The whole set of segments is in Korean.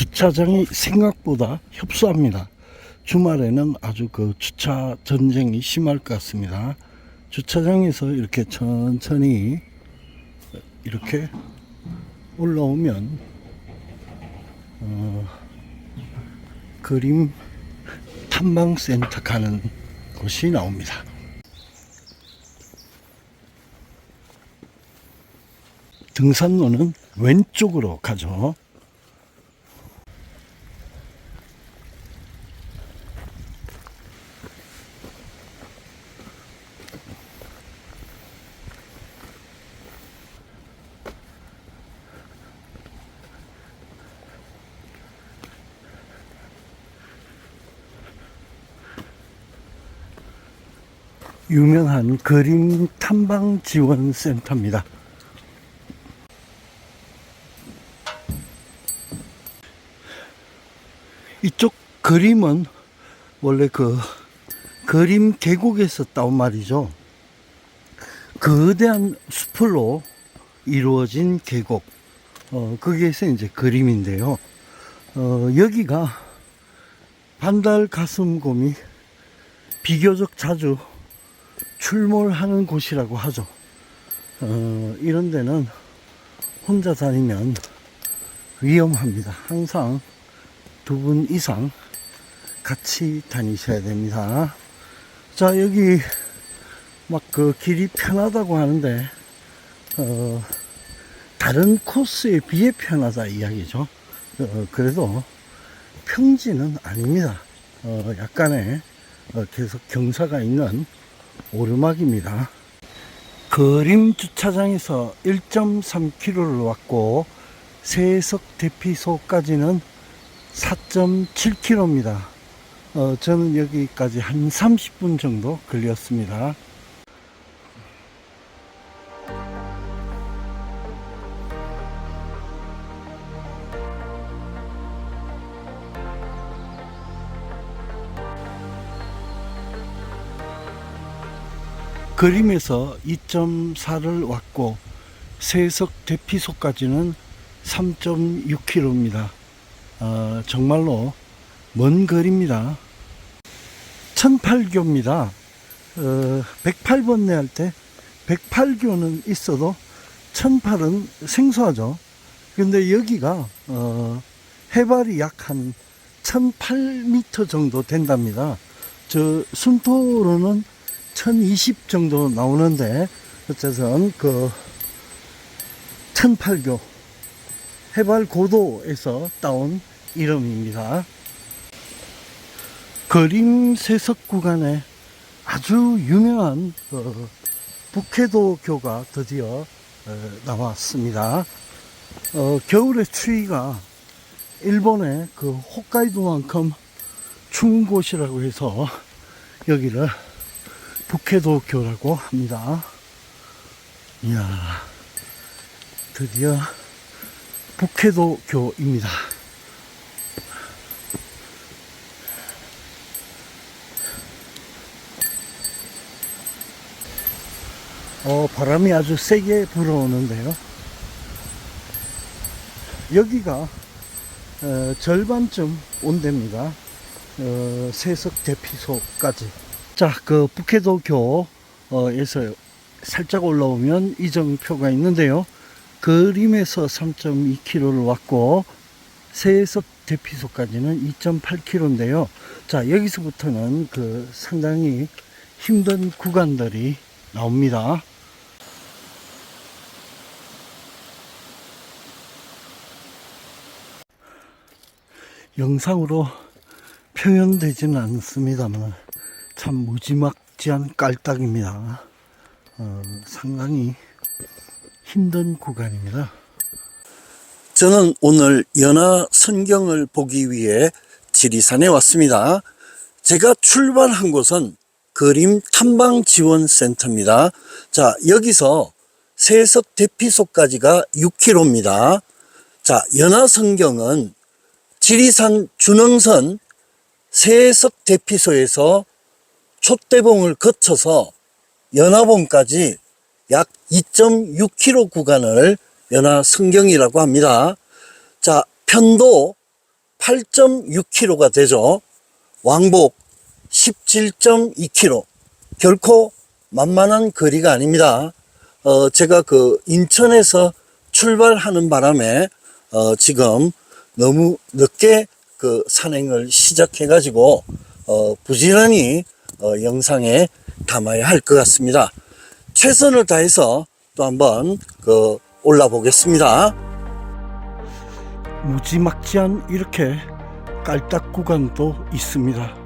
주차장이 생각보다 협소합니다. 주말에는 아주 그 주차 전쟁이 심할 것 같습니다. 주차장에서 이렇게 천천히 이렇게 올라오면 어, 그림 탐방센터 가는 곳이 나옵니다. 등산로는 왼쪽으로 가죠. 유명한 그림 탐방 지원 센터입니다. 이쪽 그림은 원래 그 그림 계곡에서 따온 말이죠. 거대한 수풀로 이루어진 계곡. 어, 거기에서 이제 그림인데요. 어, 여기가 반달 가슴곰이 비교적 자주 출몰하는 곳이라고 하죠. 어, 이런 데는 혼자 다니면 위험합니다. 항상 두 분 이상 같이 다니셔야 됩니다. 자, 여기 막 그 길이 편하다고 하는데, 어, 다른 코스에 비해 편하다 이야기죠. 어, 그래도 평지는 아닙니다. 어, 약간의 어, 계속 경사가 있는 오르막입니다. 그림 주차장에서 1.3km를 왔고 세석 대피소까지는 4.7km입니다. 어, 저는 여기까지 한 30분 정도 걸렸습니다. 그림에서 2.4를 왔고 세석 대피소까지는 3.6km입니다. 어, 정말로 먼 거리입니다. 1008교입니다. 어, 108번 내 할 때 108교는 있어도 1008은 생소하죠. 근데 여기가 어, 해발이 약 한 1008m 정도 된답니다. 저 순토로는 1020 정도 나오는데 어쨌든 그 1008교 해발 고도에서 따온 이름입니다. 그림 세석 구간에 아주 유명한 어, 북해도 교가 드디어 어, 나왔습니다. 어, 겨울의 추위가 일본의 그 홋카이도만큼 추운 곳이라고 해서 여기를 북해도 교라고 합니다. 이야, 드디어 북해도 교입니다. 어, 바람이 아주 세게 불어오는데요. 여기가 어, 절반쯤 온답니다. 어, 세석 대피소까지. 자, 그 북해도교에서 살짝 올라오면 이정표가 있는데요. 그림에서 3.2km를 왔고 세석 대피소까지는 2.8km인데요. 자, 여기서부터는 그 상당히 힘든 구간들이 나옵니다. 영상으로 표현되지는 않습니다만 참 무지막지한 깔딱입니다. 어, 상당히 힘든 구간입니다. 저는 오늘 연화 선경을 보기 위해 지리산에 왔습니다. 제가 출발한 곳은 그림 탐방 지원 센터입니다. 자, 여기서 세석 대피소까지가 6km입니다. 자, 연화 선경은 지리산 준흥선 세석 대피소에서 촛대봉을 거쳐서 연화봉까지 약 2.6km 구간을 연화 성경이라고 합니다. 자, 편도 8.6km가 되죠. 왕복 17.2km. 결코 만만한 거리가 아닙니다. 어, 제가 그 인천에서 출발하는 바람에 어, 지금 너무 늦게 그 산행을 시작해가지고 어, 부지런히 어, 영상에 담아야 할 것 같습니다. 최선을 다해서 또 한번 그 올라 보겠습니다. 무지막지한 이렇게 깔딱 구간도 있습니다.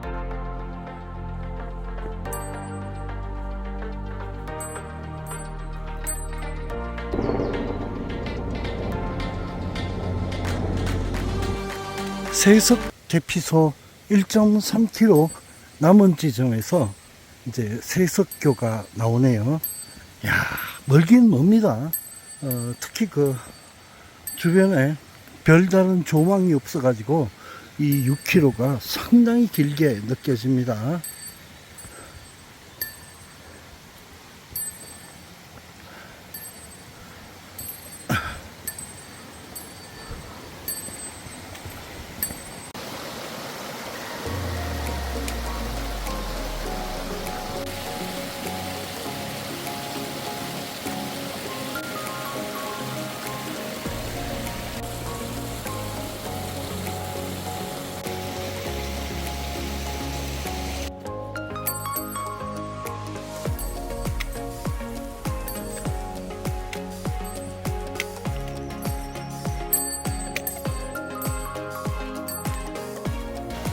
세석 대피소 1.3km 남은 지점에서 이제 세석교가 나오네요. 야 멀긴 멉니다. 어, 특히 그 주변에 별다른 조망이 없어가지고 이 6km가 상당히 길게 느껴집니다.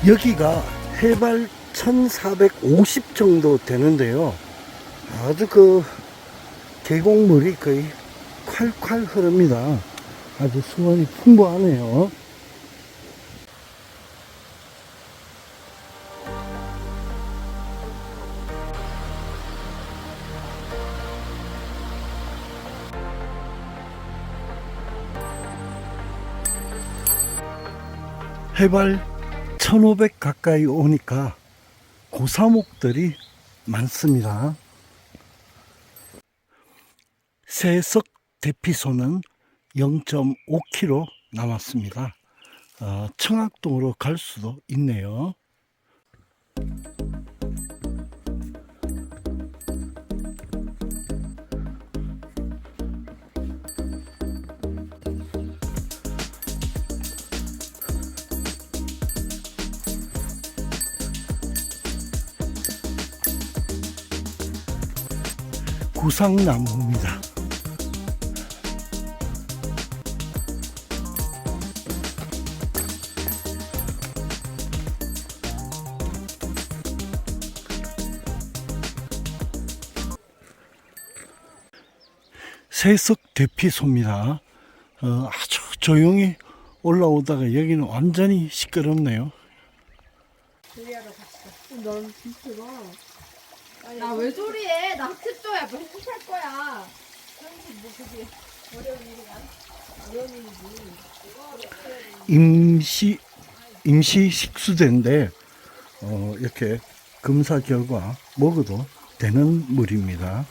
여기가 해발 1450 정도 되는데요. 아주 그 계곡물이 거의 콸콸 흐릅니다. 아주 수원이 풍부하네요. 해발 1500 가까이 오니까 고사목들이 많습니다. 세석 대피소는 0.5km 남았습니다. 어, 청학동으로 갈 수도 있네요. 구상나무입니다. 세석 대피소입니다. 어, 아주 조용히 올라오다가 여기는 완전히 시끄럽네요. 나 왜 소리해? 나 학습조야. 뭐 행복할 거야. 임시 임시 식수대인데 어, 이렇게 검사 결과 먹어도 되는 물입니다.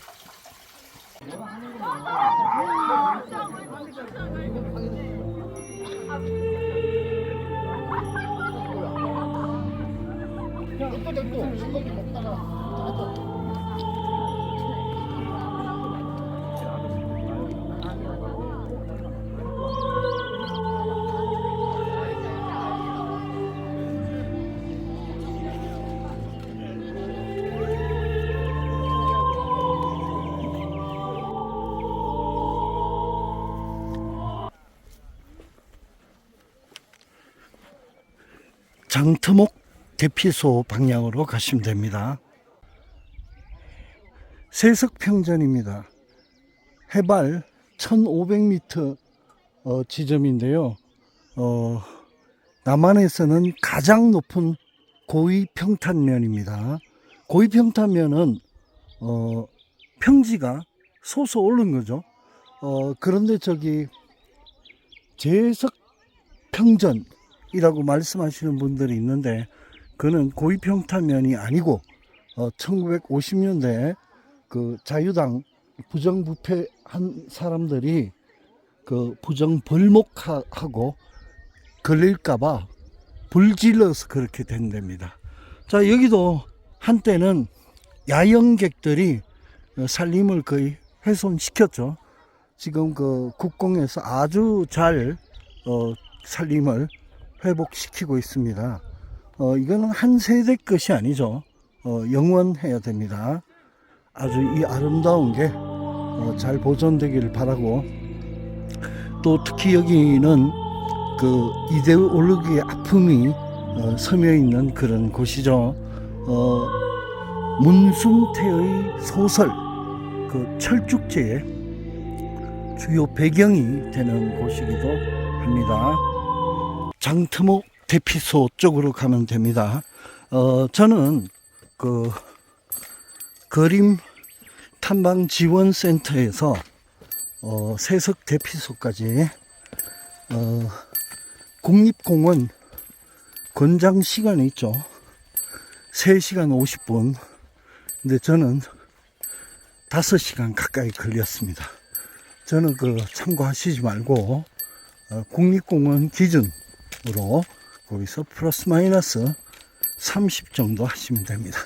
장터목 대피소 방향으로 가시면 됩니다. 세석평전입니다. 해발 1500m 어, 지점인데요. 어, 남한에서는 가장 높은 고위 평탄면입니다. 고위 평탄면은 어, 평지가 솟아 오른 거죠. 어, 그런데 저기 제석 평전 이라고 말씀하시는 분들이 있는데 그는 고위 평탄면이 아니고 어, 1950년대 그 자유당 부정부패한 사람들이 그 부정벌목하고 걸릴까봐 불질러서 그렇게 된답니다. 자, 여기도 한때는 야영객들이 어, 산림을 거의 훼손시켰죠. 지금 그 국공에서 아주 잘 어, 산림을 회복시키고 있습니다. 어, 이거는 한 세대 것이 아니죠. 어, 영원해야 됩니다. 아주 이 아름다운 게 어, 잘 보존되기를 바라고 또 특히 여기는 그 이데올로기의 아픔이 어, 서며 있는 그런 곳이죠. 어, 문순태의 소설 그 철쭉제의 주요 배경이 되는 곳이기도 합니다. 장트목 대피소 쪽으로 가면 됩니다. 어, 저는 그 그림 탐방 지원 센터에서 어, 세석 대피소까지 어, 국립공원 권장 시간이 있죠. 3시간 50분. 근데 저는 5시간 가까이 걸렸습니다. 저는 그 참고하시지 말고 어, 국립공원 기준 으로 거기서 플러스 마이너스 30 정도 하시면 됩니다.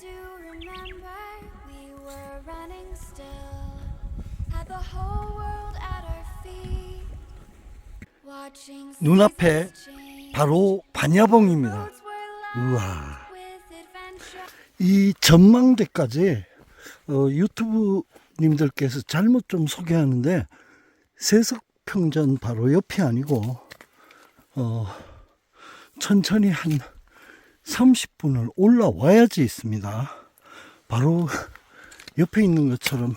Do remember. We were running still, had the whole world at our feet. Watching 눈앞에. 바로 반야봉입니다. 우와. 이 전망대까지 어, 유튜브 님들께서 잘못 좀 소개하는데 세석평전 바로 옆이 아니고 어, 천천히 한 30분을 올라와야지 있습니다. 바로 옆에 있는 것처럼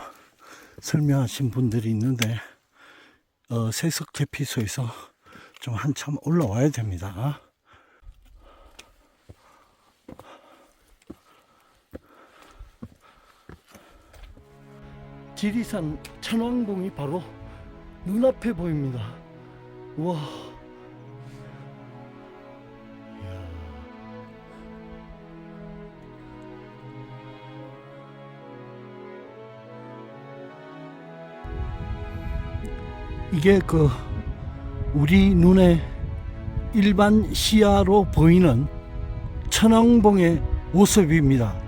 설명하신 분들이 있는데 어, 세석 대피소에서 좀 한참 올라와야 됩니다. 지리산 천왕봉이 바로 눈앞에 보입니다. 와. 이게 그 우리 눈에 일반 시야로 보이는 천왕봉의 모습입니다.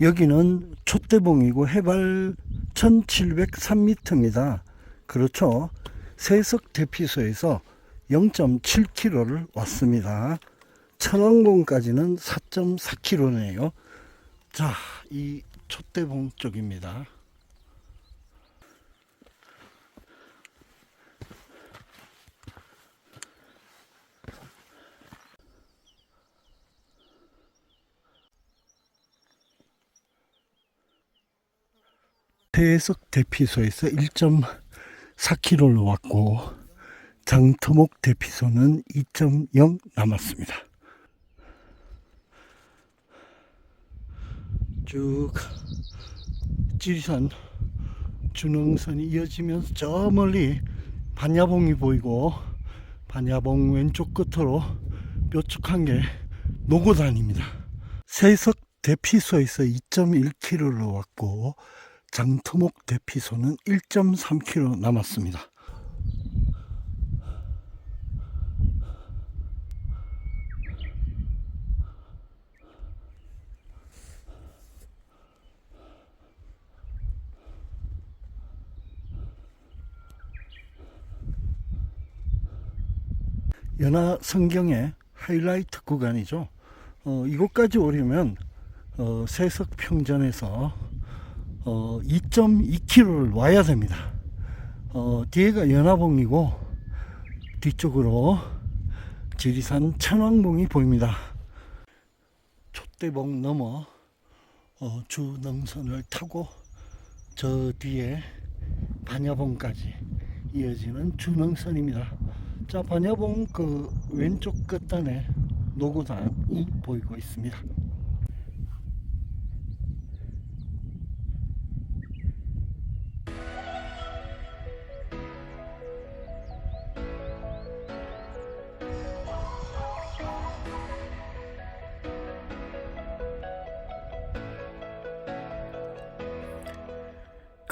여기는 촛대봉이고 해발 1703m입니다. 그렇죠. 세석 대피소에서 0.7km를 왔습니다. 천왕봉까지는 4.4km네요. 자, 이 촛대봉 쪽입니다. 태석 대피소에서 1.4km를 왔고 장터목 대피소는 2.0 남았습니다. 쭉 지리산 준흥선이 이어지면서 저 멀리 반야봉이 보이고 반야봉 왼쪽 끝으로 뾰족한 게 노고단입니다. 세석 대피소에서 2.1km를 왔고 장터목 대피소는 1.3km 남았습니다. 연하 성경의 하이라이트 구간이죠. 어, 이곳까지 오려면 어, 세석 평전에서 어, 2.2km를 와야 됩니다. 어, 뒤에가 연화봉이고 뒤쪽으로 지리산 천왕봉이 보입니다. 촛대봉 넘어 어, 주능선을 타고 저 뒤에 반야봉까지 이어지는 주능선입니다. 자, 반야봉 그 왼쪽 끝단에 노고단이 보이고 있습니다.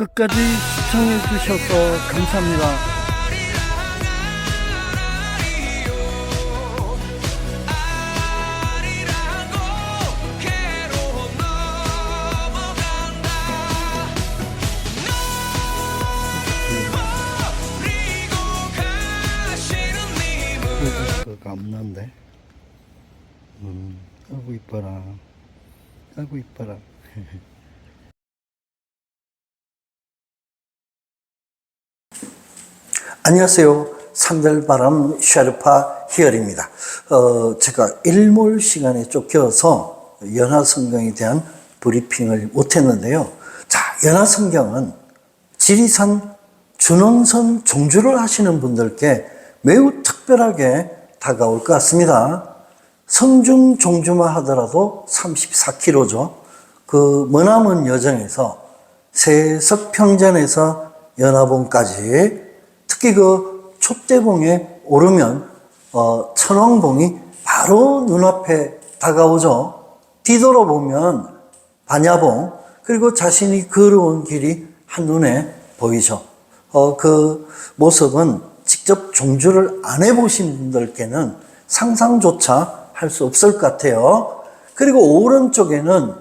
끝까지 시청해 주셔서 감사합니다. 없는데. 음, 아이고 이뻐라. 아이고 이뻐라. 안녕하세요. 산들바람 샤르파 히얼입니다. 어, 제가 일몰 시간에 쫓겨서 연화성경에 대한 브리핑을 못했는데요. 자, 연화성경은 지리산 준원선 종주를 하시는 분들께 매우 특별하게 다가올 것 같습니다. 성중 종주만 하더라도 34km죠. 그 머나먼 여정에서 세석평전에서 연화봉까지 특히 그 촛대봉에 오르면 어, 천왕봉이 바로 눈앞에 다가오죠. 뒤돌아보면 반야봉 그리고 자신이 걸어온 길이 한눈에 보이죠. 어, 그 모습은 직접 종주를 안 해보신 분들께는 상상조차 할 수 없을 것 같아요. 그리고 오른쪽에는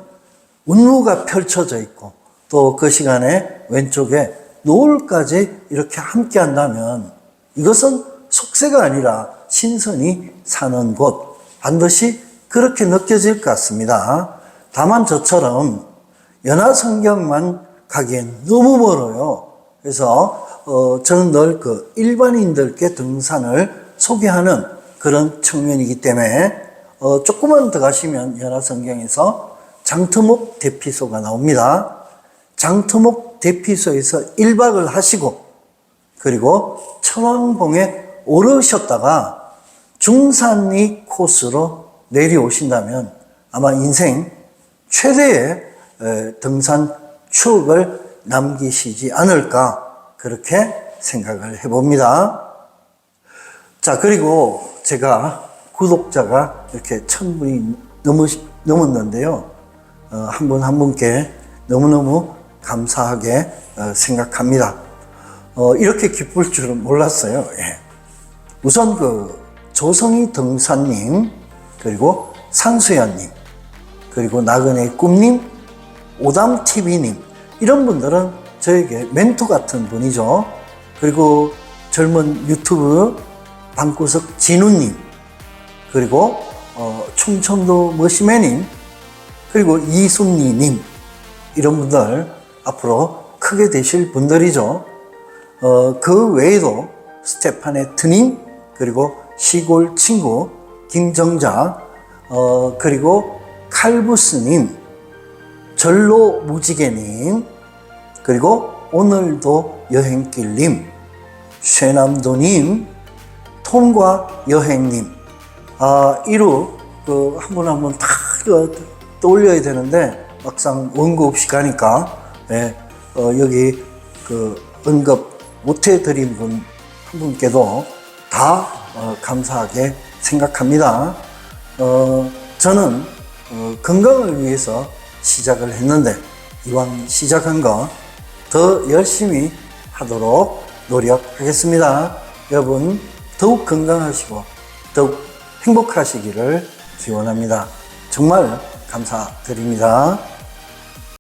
운무가 펼쳐져 있고 또 그 시간에 왼쪽에 노을까지 이렇게 함께 한다면 이것은 속세가 아니라 신선이 사는 곳 반드시 그렇게 느껴질 것 같습니다. 다만 저처럼 연화성경만 가기엔 너무 멀어요. 그래서 어, 저는 늘 그 일반인들께 등산을 소개하는 그런 측면이기 때문에 어, 조금만 더 가시면 연화성경에서 장터목 대피소가 나옵니다. 장터목 대피소에서 1박을 하시고 그리고 천왕봉에 오르셨다가 중산리 코스로 내려오신다면 아마 인생 최대의 에, 등산 추억을 남기시지 않을까 그렇게 생각을 해봅니다. 자 그리고 제가 구독자가 이렇게 천 분이 넘었는데요. 어, 한분한 분께 너무너무 감사하게 어, 생각합니다. 어, 이렇게 기쁠 줄은 몰랐어요. 예. 우선 그 조성희 등산님 그리고 상수연님 그리고 나그네 꿈님 오담TV님 이런 분들은 저에게 멘토 같은 분이죠. 그리고 젊은 유튜브 방구석 진우님 그리고 어, 충청도 머시매님 그리고 이순리님 이런 분들 앞으로 크게 되실 분들이죠. 어, 그 외에도 스테파네트님 그리고 시골 친구 김정자 어, 그리고 칼부스님 절로 무지개님 그리고 오늘도 여행길님 쇠남도님 통과 여행님 아 이루 그 한 분 한 분 다 떠올려야 되는데 막상 원고 없이 가니까 예, 어, 여기 그 언급 못해 드린 분 한 분께도 다 어, 감사하게 생각합니다. 어, 저는 어, 건강을 위해서 시작을 했는데 이왕 시작한 거 더 열심히 하도록 노력하겠습니다. 여러분 더욱 건강하시고 더욱 행복하시기를 기원합니다. 정말 감사드립니다.